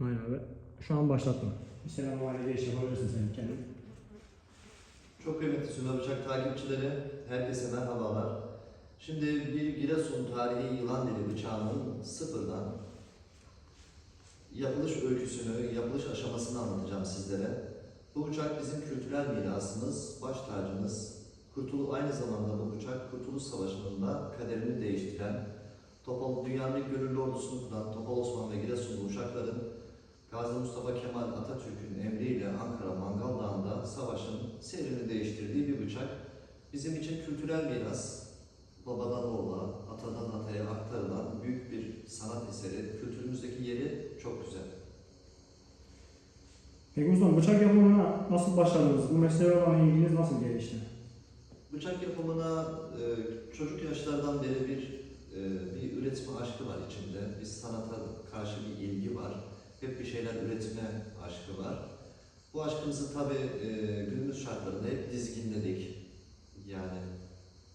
Aynen abi. Şu an başlattım. Bir selam var giriş yapabilirsin sen kendin. Çok kıymetli Sümer Bıçak takipçileri, herkese merhabalar. Şimdi bir Giresun tarihi yılan dili bıçağının sıfırdan yapılış öyküsünü, yapılış aşamasını anlatacağım sizlere. Bu bıçak bizim kültürel mirasımız, baş tacımız. Kurtuluş, aynı zamanda bu bıçak Kurtuluş Savaşı'nda kaderini değiştiren, Topal, dünyanın ilk gönüllü ordusunu kuran Topal Osman ve uşakların Gazi Mustafa Kemal Atatürk'ün emriyle Ankara Mangal Dağı'nda savaşın seyrini değiştirdiği bir bıçak. Bizim için kültürel miras, babadan oğula, atadan ataya aktarılan büyük bir sanat eseri. Kültürümüzdeki yeri çok güzel. Peki ustam bıçak yapımına nasıl başladınız? Bu mesleğe olan ilginiz nasıl gelişti? Bıçak yapımına e, çocuk yaşlardan beri bir e, bir üretme aşkı var içimde. Bir sanata karşı bir ilgi var. Hep bir şeyler üretme aşkı var. Bu aşkımızı tabii e, günümüz şartlarında hep dizginledik. Yani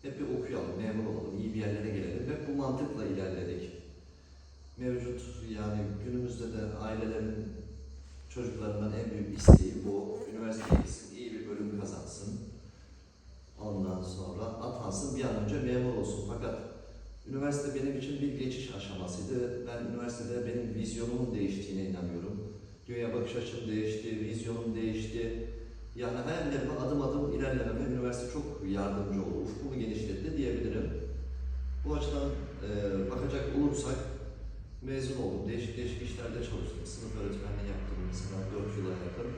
hep bir okuyalım, memur olalım, iyi bir yerlere gelelim. Hep bu mantıkla ilerledik. Mevcut yani günümüzde de ailelerin çocuklarından en büyük isteği bu. Üniversiteye gitsin, iyi bir bölüm kazansın. Ondan sonra atansın, bir an önce memur olsun. Fakat üniversite benim için bir geçiş aşamasıydı. Ben üniversitede benim vizyonumun değiştiğine inanıyorum. Dünya bakış açım değişti, vizyonum değişti. Yani hayallerime adım adım ilerlememe üniversite çok yardımcı oldu. Ufkumu genişletti diyebilirim. Bu açıdan e, bakacak olursak mezun oldum. Değişik değişik işlerde çalıştım. Sınıf öğretmenliği yaptım mesela 4 yıla yakın.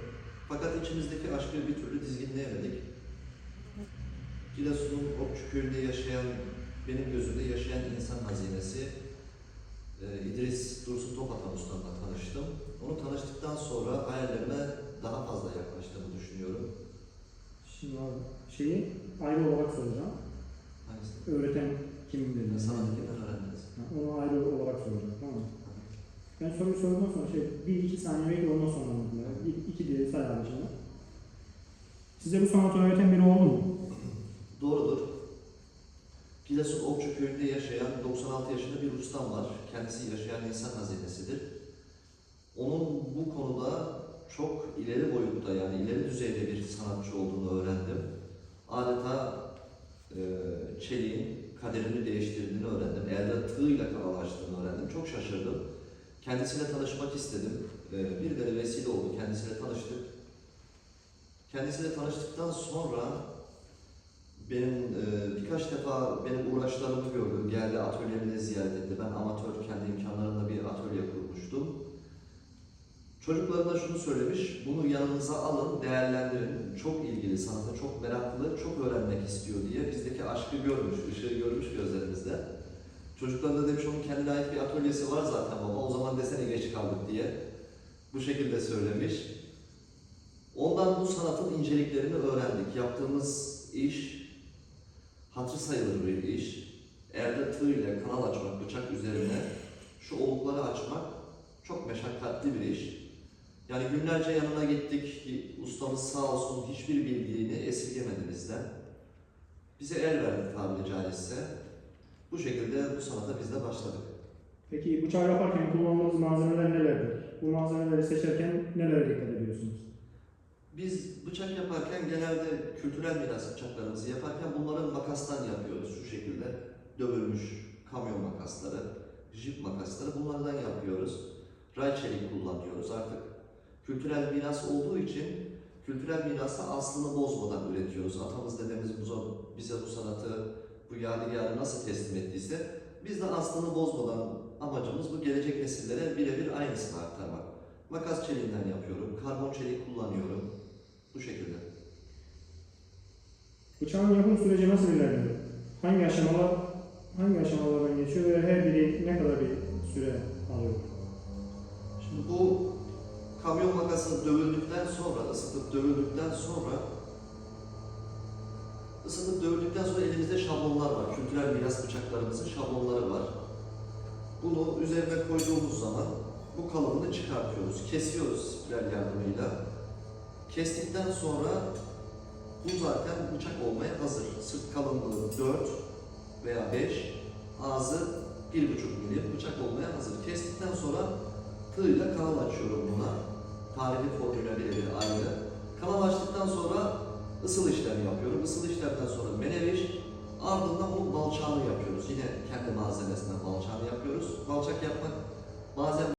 Fakat içimizdeki aşkı bir türlü dizginleyemedik. Giresun'un Okçu köyünde yaşayan, benim gözümde yaşayan insan hazinesi Usta'mla tanıştım. Onu tanıştıktan sonra hayallerime daha fazla yaklaştığımı düşünüyorum. Şimdi abi şeyi ayrı olarak soracağım. Hangisi? Öğreten kim dedi? Sanat kimden öğrendiniz? Ha, Onu ayrı olarak soracağım tamam mı? Ben soruyu sorduktan sonra şey bir iki saniye bekle ondan sonra anlatayım. Yani. İki, iki diye say abi şimdi. Size bu sanatı öğreten biri oldu mu? Giresun Okçu köyünde yaşayan 96 yaşında bir ustam var. Kendisi yaşayan insan hazinesidir. Onun bu konuda çok ileri boyutta yani ileri düzeyde bir sanatçı olduğunu öğrendim. Adeta e, çeliğin kaderini değiştirdiğini öğrendim. Elde tığıyla karalaştığını öğrendim. Çok şaşırdım. Kendisiyle tanışmak istedim. E, birileri vesile oldu. Kendisiyle tanıştık. Kendisiyle tanıştıktan sonra benim e, birkaç defa benim uğraşlarımı gördü. Geldi atölyemi ziyaret etti. Ben amatör kendi imkanlarımla bir atölye kurmuştum. Çocuklarına şunu söylemiş, bunu yanınıza alın, değerlendirin. Çok ilgili, sanata çok meraklı, çok öğrenmek istiyor diye bizdeki aşkı görmüş, ışığı görmüş gözlerimizde. Çocuklar da demiş onun kendine ait bir atölyesi var zaten baba, o zaman desene geç kaldık diye. Bu şekilde söylemiş. Ondan bu sanatın inceliklerini öğrendik. Yaptığımız iş hatırı sayılır bir iş. Elde tığ ile kanal açmak, bıçak üzerine şu olukları açmak çok meşakkatli bir iş. Yani günlerce yanına gittik, ustamız sağ olsun hiçbir bildiğini esirgemedi. Bize el verdi tabiri caizse. Bu şekilde bu sanata biz de başladık. Peki bıçağı yaparken kullandığınız malzemeler nelerdir? Bu malzemeleri seçerken nelere dikkat ediyorsunuz? Biz bıçak yaparken genelde kültürel miras bıçaklarımızı yaparken bunları makastan yapıyoruz şu şekilde. Dövülmüş kamyon makasları, jip makasları bunlardan yapıyoruz. Ray çelik kullanıyoruz artık. Kültürel miras olduğu için kültürel mirası aslını bozmadan üretiyoruz. Atamız dedemiz bize bu sanatı, bu yadigarı nasıl teslim ettiyse biz de aslını bozmadan amacımız bu gelecek nesillere birebir aynısını aktarmak. Makas çeliğinden yapıyorum, karbon çelik kullanıyorum. Bu şekilde. Bıçağın yapım süreci nasıl ilerliyor? Hangi aşamalar hangi aşamalardan geçiyor ve her biri ne kadar bir süre alıyor? Şimdi bu kamyon makası dövüldükten sonra, ısıtıp dövüldükten sonra ısıtıp dövüldükten sonra elimizde şablonlar var. Kültürel miras bıçaklarımızın şablonları var. Bunu üzerine koyduğumuz zaman bu kalıbını çıkartıyoruz. Kesiyoruz spiral yardımıyla. Kestikten sonra bu zaten bıçak olmaya hazır. Sırt kalınlığı 4 veya 5, ağzı 1,5 milim bıçak olmaya hazır. Kestikten sonra tığla kanal açıyorum buna. Tarihi Tarifi formülleri ayrı. Kanal açtıktan sonra ısıl işlem yapıyorum. Isıl işlemden sonra meneviş, ardından bu balçağını yapıyoruz. Yine kendi malzemesinden balçağını yapıyoruz. Balçak yapmak bazen